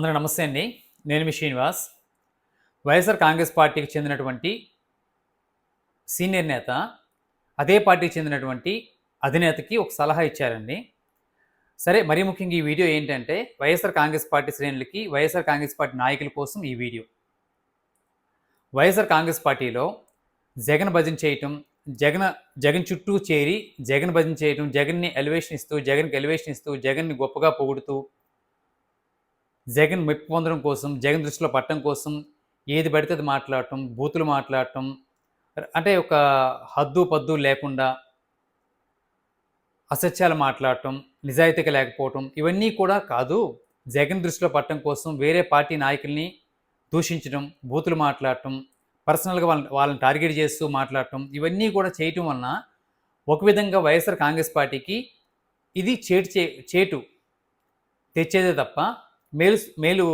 అందరూ నమస్తే అండి. నేను మీ శ్రీనివాస్. వైఎస్ఆర్ కాంగ్రెస్ పార్టీకి చెందినటువంటి సీనియర్ నేత అదే పార్టీకి చెందినటువంటి అధినేతకి ఒక సలహా ఇచ్చారండి. సరే మరీ ముఖ్యంగా ఈ వీడియో ఏంటంటే వైఎస్ఆర్ కాంగ్రెస్ పార్టీ శ్రేణులకి వైఎస్ఆర్ కాంగ్రెస్ పార్టీ నాయకుల కోసం ఈ వీడియో. వైఎస్ఆర్ కాంగ్రెస్ పార్టీలో జగన్ భజన చేయటం జగన్ జగన్ చుట్టూ చేరి జగన్ భజన చేయటం జగన్ని ఎలివేషన్ ఇస్తూ జగన్కి ఎలివేషన్ ఇస్తూ జగన్ని గొప్పగా పొగుడుతూ జగన్ మెప్పు పొందడం కోసం జగన్ దృష్టిలో పట్టడం కోసం ఏది పడితే అది మాట్లాడటం బూతులు మాట్లాడటం అంటే ఒక హద్దు పద్దు లేకుండా అసత్యాలు మాట్లాడటం నిజాయితీగా లేకపోవటం ఇవన్నీ కూడా కాదు. జగన్ దృష్టిలో పట్టడం కోసం వేరే పార్టీ నాయకుల్ని దూషించడం బూతులు మాట్లాడటం పర్సనల్గా వాళ్ళని వాళ్ళని టార్గెట్ చేస్తూ మాట్లాడటం ఇవన్నీ కూడా చేయటం వలన ఒక విధంగా వైఎస్ఆర్ కాంగ్రెస్ పార్టీకి ఇది చేటు చే చేటు తెచ్చేదే తప్ప మేలు మేలు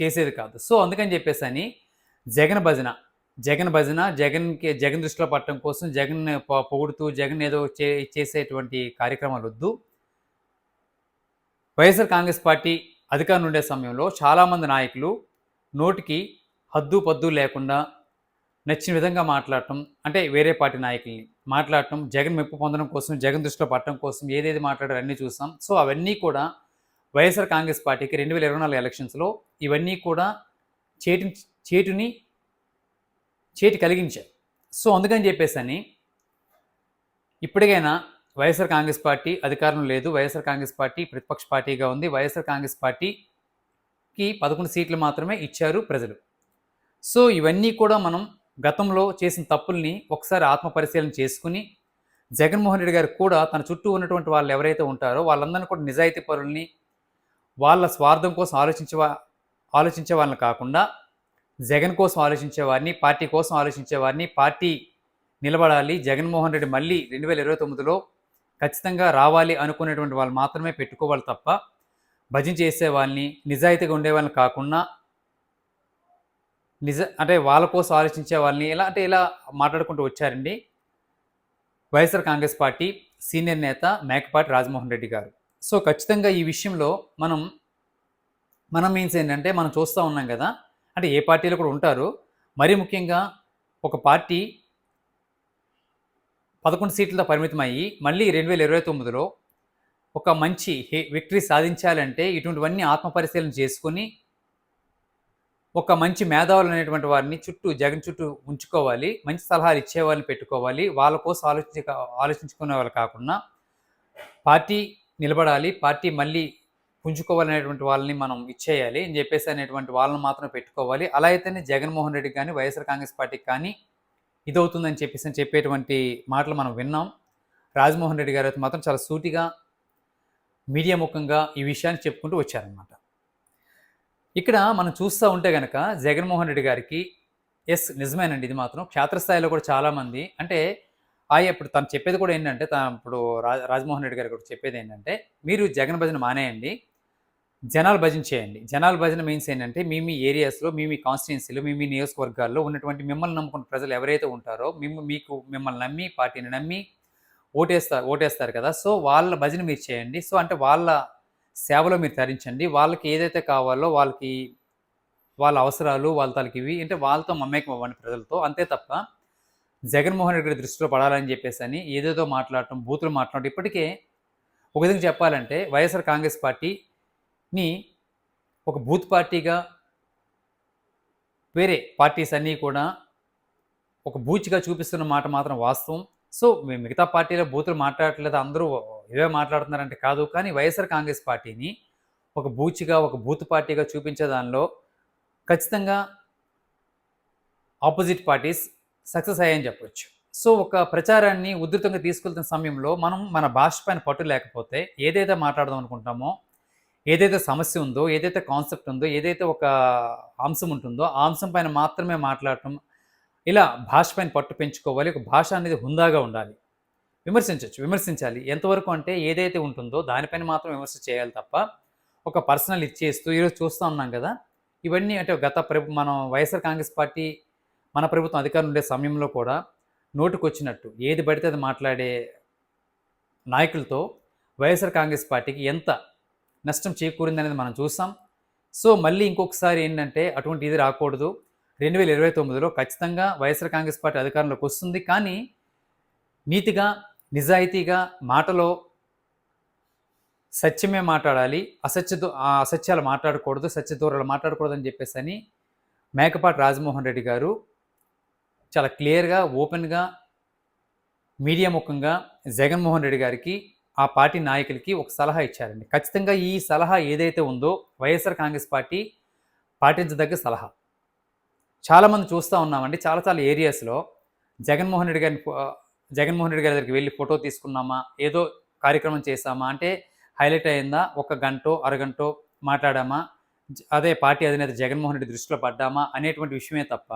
చేసేది కాదు. సో అందుకని చెప్పేసి అని జగన్ భజన జగన్ భజన జగన్కి జగన్ దృష్టిలో పట్టడం కోసం జగన్ పొగుడుతూ జగన్ ఏదో చే చేసేటువంటి కార్యక్రమాలు వద్దు. వైఎస్ఆర్ కాంగ్రెస్ పార్టీ అధికారం ఉండే సమయంలో చాలామంది నాయకులు నోటికి హద్దు పద్దు లేకుండా నచ్చిన విధంగా మాట్లాడటం అంటే వేరే పార్టీ నాయకుల్ని మాట్లాడటం జగన్ మెప్పు పొందడం కోసం జగన్ దృష్టిలో పట్టడం కోసం ఏదేది మాట్లాడారు అన్నీ చూసాం. సో అవన్నీ కూడా వైఎస్ఆర్ కాంగ్రెస్ పార్టీకి రెండు వేల ఇరవై నాలుగు ఎలక్షన్స్లో ఇవన్నీ కూడా చేటి చేటుని చేటి కలిగించాయి. సో అందుకని చెప్పేసి అని ఇప్పటికైనా వైఎస్ఆర్ కాంగ్రెస్ పార్టీ అధికారం లేదు. వైఎస్ఆర్ కాంగ్రెస్ పార్టీ ప్రతిపక్ష పార్టీగా ఉంది. వైఎస్ఆర్ కాంగ్రెస్ పార్టీకి పదకొండు సీట్లు మాత్రమే ఇచ్చారు ప్రజలు. సో ఇవన్నీ కూడా మనం గతంలో చేసిన తప్పుల్ని ఒకసారి ఆత్మపరిశీలన చేసుకుని జగన్మోహన్ రెడ్డి గారు కూడా తన చుట్టూ ఉన్నటువంటి వాళ్ళు ఎవరైతే ఉంటారో వాళ్ళందరినీ కూడా నిజాయితీ పరుల్ని వాళ్ళ స్వార్థం కోసం ఆలోచించేవా ఆలోచించే వాళ్ళని కాకుండా జగన్ కోసం ఆలోచించే వారిని పార్టీ కోసం ఆలోచించే వారిని పార్టీ నిలబడాలి. జగన్మోహన్ రెడ్డి మళ్ళీ రెండు వేల ఇరవై తొమ్మిదిలో ఖచ్చితంగా రావాలి అనుకునేటువంటి వాళ్ళు మాత్రమే పెట్టుకోవాలి తప్ప భజన చేసే వాళ్ళని నిజాయితీగా ఉండే వాళ్ళని కాకుండా నిజ అంటే వాళ్ళ కోసం ఆలోచించే వాళ్ళని ఇలా అంటే ఇలా మాట్లాడుకుంటూ వచ్చారండి వైఎస్ఆర్ కాంగ్రెస్ పార్టీ సీనియర్ నేత మేకపాటి రాజమోహన్ రెడ్డి గారు. సో ఖచ్చితంగా ఈ విషయంలో మనం మనం మీన్స్ ఏంటంటే మనం చూస్తూ ఉన్నాం కదా అంటే ఏ పార్టీలో కూడా ఉంటారు. మరీ ముఖ్యంగా ఒక పార్టీ పదకొండు సీట్లతో పరిమితం అయ్యి మళ్ళీ రెండు వేల ఇరవై తొమ్మిదిలో ఒక మంచి విక్టరీ సాధించాలంటే ఇటువంటివన్నీ ఆత్మపరిశీలన చేసుకొని ఒక మంచి మేధావులు అనేటువంటి వారిని చుట్టూ జగన్ చుట్టూ ఉంచుకోవాలి. మంచి సలహాలు ఇచ్చే వాళ్ళని పెట్టుకోవాలి. వాళ్ళ కోసం ఆలోచించ ఆలోచించుకునే వాళ్ళు కాకుండా పార్టీ నిలబడాలి పార్టీ మళ్ళీ పుంజుకోవాలనేటువంటి వాళ్ళని మనం ఇచ్చేయాలి అని చెప్పేసి అనేటువంటి వాళ్ళని మాత్రం పెట్టుకోవాలి. అలా అయితేనే జగన్మోహన్ రెడ్డి కానీ వైఎస్ఆర్ కాంగ్రెస్ పార్టీకి కానీ ఇదవుతుందని చెప్పేసి అని చెప్పేటువంటి మాటలు మనం విన్నాం. రాజమోహన్ రెడ్డి గారు అయితే మాత్రం చాలా సూటిగా మీడియా ముఖంగా ఈ విషయాన్ని చెప్పుకుంటూ వచ్చారనమాట ఇక్కడ మనం చూస్తూ ఉంటే కనుక జగన్మోహన్ రెడ్డి గారికి ఎస్ నిజమేనండి ఇది మాత్రం క్షేత్రస్థాయిలో కూడా చాలామంది అంటే ఇప్పుడు తను చెప్పేది కూడా ఏంటంటే తను ఇప్పుడు రా రాజమోహన్ రెడ్డి గారు కూడా చెప్పేది ఏంటంటే మీరు జగన్ భజన మానేయండి జనాలు భజన చేయండి. జనాల భజన మీన్స్ ఏంటంటే మీ మీ ఏరియాస్లో మీ మీ కాన్స్టిట్యున్సీలో మీ మీ నియోజకవర్గాల్లో ఉన్నటువంటి మిమ్మల్ని నమ్ముకున్న ప్రజలు ఎవరైతే ఉంటారో మిమ్మ మీకు మిమ్మల్ని నమ్మి పార్టీని నమ్మి ఓటేస్తారు ఓటేస్తారు కదా. సో వాళ్ళ భజన మీరు చేయండి. సో అంటే వాళ్ళ సేవలో మీరు తరించండి. వాళ్ళకి ఏదైతే కావాలో వాళ్ళకి వాళ్ళ అవసరాలు వాళ్ళ తలకి ఇవి అంటే వాళ్ళతో మమ్మేకం అవ్వండి ప్రజలతో. అంతే తప్ప జగన్మోహన్ రెడ్డి దృష్టిలో పడాలని చెప్పేసి అని ఏదేదో మాట్లాడటం బూతులు మాట్లాడటం. ఇప్పటికే ఒక విధంగా చెప్పాలంటే వైఎస్ఆర్ కాంగ్రెస్ పార్టీని ఒక బూత్ పార్టీగా వేరే పార్టీస్ అన్నీ కూడా ఒక బూచిగా చూపిస్తున్న మాట మాత్రం వాస్తవం. సో మేము మిగతా పార్టీలో బూతులు మాట్లాడట్లేదు అందరూ ఇవే మాట్లాడుతున్నారంటే కాదు. కానీ వైఎస్ఆర్ కాంగ్రెస్ పార్టీని ఒక బూచిగా ఒక బూత్ పార్టీగా చూపించే దానిలో ఖచ్చితంగా ఆపోజిట్ పార్టీస్ సక్సెస్ అయ్యాయని చెప్పొచ్చు. సో ఒక ప్రచారాన్ని ఉధృతంగా తీసుకెళ్తున్న సమయంలో మనం మన భాష పైన పట్టు లేకపోతే ఏదైతే మాట్లాడదాం అనుకుంటామో ఏదైతే సమస్య ఉందో ఏదైతే కాన్సెప్ట్ ఉందో ఏదైతే ఒక అంశం ఉంటుందో ఆ అంశం పైన మాత్రమే మాట్లాడటం ఇలా భాష పైన పట్టు పెంచుకోవాలి ఒక భాష అనేది హుందాగా ఉండాలి. విమర్శించవచ్చు విమర్శించాలి. ఎంతవరకు అంటే ఏదైతే ఉంటుందో దానిపైన మాత్రం విమర్శ చేయాలి తప్ప ఒక పర్సనల్ ఇచ్చేస్తూ ఈరోజు చూస్తూ ఉన్నాం కదా ఇవన్నీ అంటే గత ప్రభు మనం వైఎస్ఆర్ కాంగ్రెస్ పార్టీ మన ప్రభుత్వం అధికారం ఉండే సమయంలో కూడా నోటుకొచ్చినట్టు ఏది పడితే అది మాట్లాడే నాయకులతో వైఎస్ఆర్ కాంగ్రెస్ పార్టీకి ఎంత నష్టం చేకూరింది అనేది మనం చూసాం. సో మళ్ళీ ఇంకొకసారి ఏంటంటే అటువంటి ఇది రాకూడదు. రెండు వేల ఇరవై తొమ్మిదిలో ఖచ్చితంగా వైఎస్ఆర్ కాంగ్రెస్ పార్టీ అధికారంలోకి వస్తుంది. కానీ నీతిగా నిజాయితీగా మాటలో సత్యమే మాట్లాడాలి. అసత్య అసత్యాలు మాట్లాడకూడదు సత్య దూరాలు మాట్లాడకూడదు అని చెప్పేసి అని మేకపాటి రాజమోహన్ రెడ్డి గారు చాలా క్లియర్గా ఓపెన్గా మీడియా ముఖంగా జగన్మోహన్ రెడ్డి గారికి ఆ పార్టీ నాయకులకి ఒక సలహా ఇచ్చారండి. ఖచ్చితంగా ఈ సలహా ఏదైతే ఉందో వైఎస్ఆర్ కాంగ్రెస్ పార్టీ పాటించదగ్గ సలహా. చాలామంది చూస్తూ ఉన్నామండి. చాలా చాలా ఏరియాస్లో జగన్మోహన్ రెడ్డి గారిని జగన్మోహన్ రెడ్డి గారి దగ్గరికి వెళ్ళి ఫోటో తీసుకున్నామా ఏదో కార్యక్రమం చేశామా అంటే హైలైట్ అయిందా ఒక గంటో అరగంటో మాట్లాడామా అదే పార్టీ అధినేత జగన్మోహన్ రెడ్డి దృష్టిలో పడ్డామా అనేటువంటి విషయమే తప్ప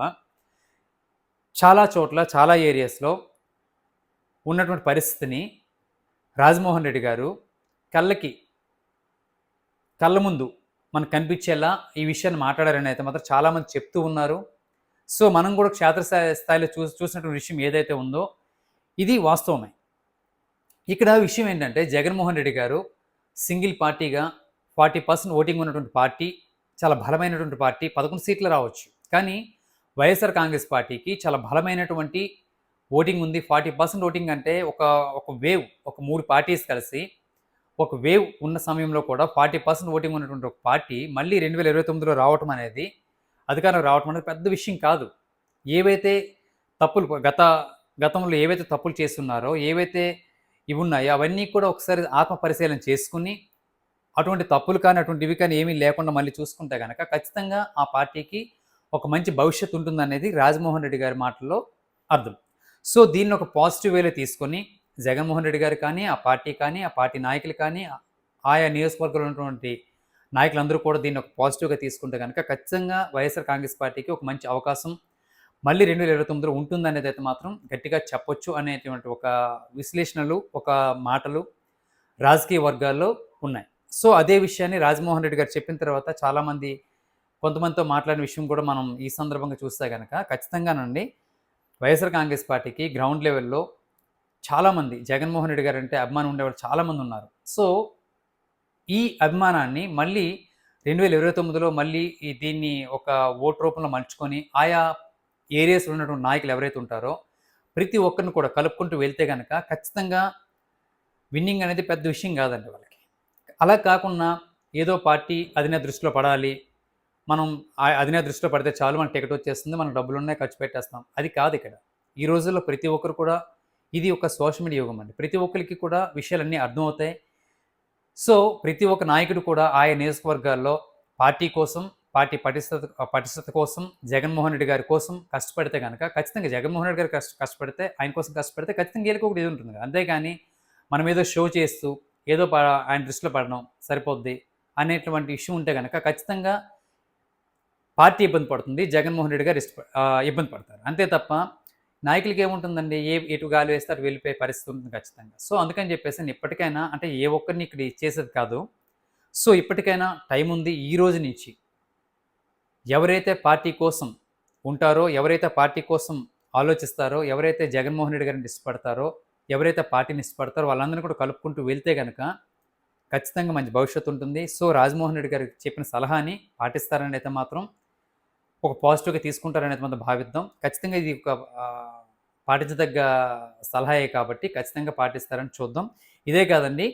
చాలా చోట్ల చాలా ఏరియాస్లో ఉన్నటువంటి పరిస్థితిని రాజమోహన్ రెడ్డి గారు కళ్ళకి కళ్ళ ముందు మనకు కనిపించేలా ఈ విషయాన్ని మాట్లాడారని అయితే మాత్రం చాలామంది చెప్తూ ఉన్నారు. సో మనం కూడా క్షేత్రస్థాయి స్థాయిలో చూ చూసినటువంటి విషయం ఏదైతే ఉందో ఇది వాస్తవమే. ఇక్కడ విషయం ఏంటంటే జగన్మోహన్ రెడ్డి గారు సింగిల్ పార్టీగా ఫార్టీ పర్సెంట్ ఓటింగ్ ఉన్నటువంటి పార్టీ చాలా బలమైనటువంటి పార్టీ పదకొండు సీట్లు రావచ్చు. కానీ వైఎస్ఆర్ కాంగ్రెస్ పార్టీకి చాలా బలమైనటువంటి ఓటింగ్ ఉంది. ఫార్టీ పర్సెంట్ ఓటింగ్ అంటే ఒక ఒక వేవ్ ఒక మూడు పార్టీస్ కలిసి ఒక వేవ్ ఉన్న సమయంలో కూడా ఫార్టీ పర్సెంట్ ఓటింగ్ ఉన్నటువంటి ఒక పార్టీ మళ్ళీ రెండు వేల ఇరవై తొమ్మిదిలో రావటం అనేది అధికారం రావటం అనేది పెద్ద విషయం కాదు. ఏవైతే తప్పులు గత గతంలో ఏవైతే తప్పులు చేస్తున్నారో ఏవైతే ఇవి ఉన్నాయో అవన్నీ కూడా ఒకసారి ఆత్మ పరిశీలన చేసుకుని అటువంటి తప్పులు కానీ అటువంటి ఇవి కానీ ఏమీ లేకుండా మళ్ళీ చూసుకుంటే కనుక ఖచ్చితంగా ఆ పార్టీకి ఒక మంచి భవిష్యత్తు ఉంటుందనేది రాజమోహన్ రెడ్డి గారి మాటల్లో అర్థం. సో దీన్ని ఒక పాజిటివ్ వేలో తీసుకొని జగన్మోహన్ రెడ్డి గారు కానీ ఆ పార్టీ కానీ ఆ పార్టీ నాయకులు కానీ ఆయా నియోజకవర్గంలో ఉన్నటువంటి నాయకులందరూ కూడా దీన్ని ఒక పాజిటివ్గా తీసుకుంటే కనుక ఖచ్చితంగా వైఎస్ఆర్ కాంగ్రెస్ పార్టీకి ఒక మంచి అవకాశం మళ్ళీ రెండు వేల ఇరవై తొమ్మిదిలో ఉంటుందనేది అయితే మాత్రం గట్టిగా చెప్పొచ్చు అనేటువంటి ఒక విశ్లేషణలు ఒక మాటలు రాజకీయ వర్గాల్లో ఉన్నాయి. సో అదే విషయాన్ని రాజమోహన్ రెడ్డి గారు చెప్పిన తర్వాత చాలామంది కొంతమందితో మాట్లాడిన విషయం కూడా మనం ఈ సందర్భంగా చూస్తే కనుక ఖచ్చితంగానండి. వైఎస్ఆర్ కాంగ్రెస్ పార్టీకి గ్రౌండ్ లెవెల్లో చాలామంది జగన్మోహన్ రెడ్డి గారు అంటే అభిమానం ఉండేవాళ్ళు చాలామంది ఉన్నారు. సో ఈ అభిమానాన్ని మళ్ళీ రెండు వేల ఇరవై తొమ్మిదిలో మళ్ళీ దీన్ని ఒక ఓటు రూపంలో మలుచుకొని ఆయా ఏరియాస్లో ఉన్నటువంటి నాయకులు ఎవరైతే ఉంటారో ప్రతి ఒక్కరిని కూడా కలుపుకుంటూ వెళ్తే కనుక ఖచ్చితంగా విన్నింగ్ అనేది పెద్ద విషయం కాదండి వాళ్ళకి. అలా కాకుండా ఏదో పార్టీ అధినేత దృష్టిలో పడాలి మనం అధినేత దృష్టిలో పడితే చాలు మన టికెట్ వచ్చేస్తుంది మనం డబ్బులు ఉన్నాయి ఖర్చు పెట్టేస్తాం. అది కాదు ఇక్కడ. ఈ రోజుల్లో ప్రతి ఒక్కరు కూడా ఇది ఒక సోషల్ మీడియా యుగం అండి. ప్రతి ఒక్కరికి కూడా విషయాలన్నీ అర్థమవుతాయి. సో ప్రతి ఒక్క నాయకుడు కూడా ఆయా నియోజకవర్గాల్లో పార్టీ కోసం పార్టీ పటిష్ట పటిష్టత కోసం జగన్మోహన్ రెడ్డి గారి కోసం కష్టపడితే కనుక ఖచ్చితంగా జగన్మోహన్ రెడ్డి గారు కష్ట కష్టపడితే ఆయన కోసం కష్టపడితే ఖచ్చితంగా గేలుకు ఒకటి ఇది ఉంటుంది కదా. అంతేగాని మనం ఏదో షో చేస్తూ ఏదో ఆయన దృష్టిలో పడడం సరిపోద్ది అనేటువంటి ఇష్యూ ఉంటే కనుక ఖచ్చితంగా పార్టీ ఇబ్బంది పడుతుంది జగన్మోహన్ రెడ్డి గారు ఇబ్బంది పడతారు. అంతే తప్ప నాయకులకి ఏముంటుందండి? ఏ ఎటు గాలి వేస్తారు వెళ్ళిపోయే పరిస్థితి ఉంటుంది ఖచ్చితంగా. సో అందుకని చెప్పేసి నేను ఇప్పటికైనా అంటే ఏ ఒక్కరిని ఇక్కడ చేసేది కాదు. సో ఇప్పటికైనా టైం ఉంది ఈ రోజు నుంచి. ఎవరైతే పార్టీ కోసం ఉంటారో ఎవరైతే పార్టీ కోసం ఆలోచిస్తారో ఎవరైతే జగన్మోహన్ రెడ్డి గారిని ఇష్టపడతారో ఎవరైతే పార్టీని ఇష్టపడతారో వాళ్ళందరినీ కూడా కలుపుకుంటూ వెళ్తే కనుక ఖచ్చితంగా మంచి భవిష్యత్తు ఉంటుంది. సో రాజమోహన్ రెడ్డి గారికి చెప్పిన సలహాని పాటిస్తారని అయితే మాత్రం ఒక పాజిటివ్గా తీసుకుంటారనేది మనం భావిద్దాం. ఖచ్చితంగా ఇది ఒక పాటించదగ్గ సలహాయే కాబట్టి ఖచ్చితంగా పాటిస్తారని చూద్దాం. ఇదే కాదండి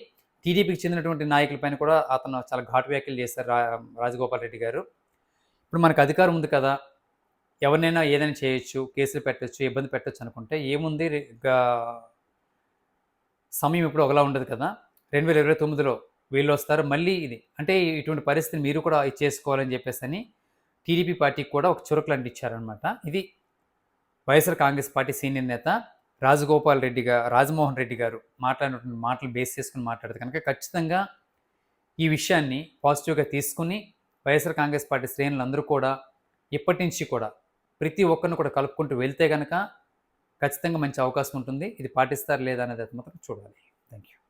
టీడీపీకి చెందినటువంటి నాయకులపైన కూడా అతను చాలా ఘాటు వ్యాఖ్యలు చేశారు రా రాజగోపాల్ రెడ్డి గారు. ఇప్పుడు మనకు అధికారం ఉంది కదా ఎవరినైనా ఏదైనా చేయొచ్చు కేసులు పెట్టచ్చు ఇబ్బంది పెట్టచ్చు అనుకుంటే ఏముంది? సమయం ఇప్పుడు ఒకలా ఉండదు కదా. రెండు వేల ఇరవై తొమ్మిదిలో వీళ్ళు వస్తారు మళ్ళీ ఇది అంటే ఇటువంటి పరిస్థితిని మీరు కూడా చేసుకోవాలని చెప్పేసి అని టీడీపీ పార్టీకి కూడా ఒక చురుకులు అంటించారనమాట ఇది వైఎస్ఆర్ కాంగ్రెస్ పార్టీ సీనియర్ నేత రాజగోపాల్ రెడ్డి గారు రాజమోహన్ రెడ్డి గారు మాట్లాడినటువంటి మాటలు బేస్ చేసుకుని మాట్లాడితే కనుక ఖచ్చితంగా ఈ విషయాన్ని పాజిటివ్గా తీసుకుని వైఎస్ఆర్ కాంగ్రెస్ పార్టీ శ్రేణులందరూ కూడా ఇప్పటి నుంచి కూడా ప్రతి ఒక్కరిని కూడా కలుపుకుంటూ వెళ్తే కనుక ఖచ్చితంగా మంచి అవకాశం ఉంటుంది. ఇది పాటిస్తారు లేదా అనేది మాత్రం చూడాలి. Thank you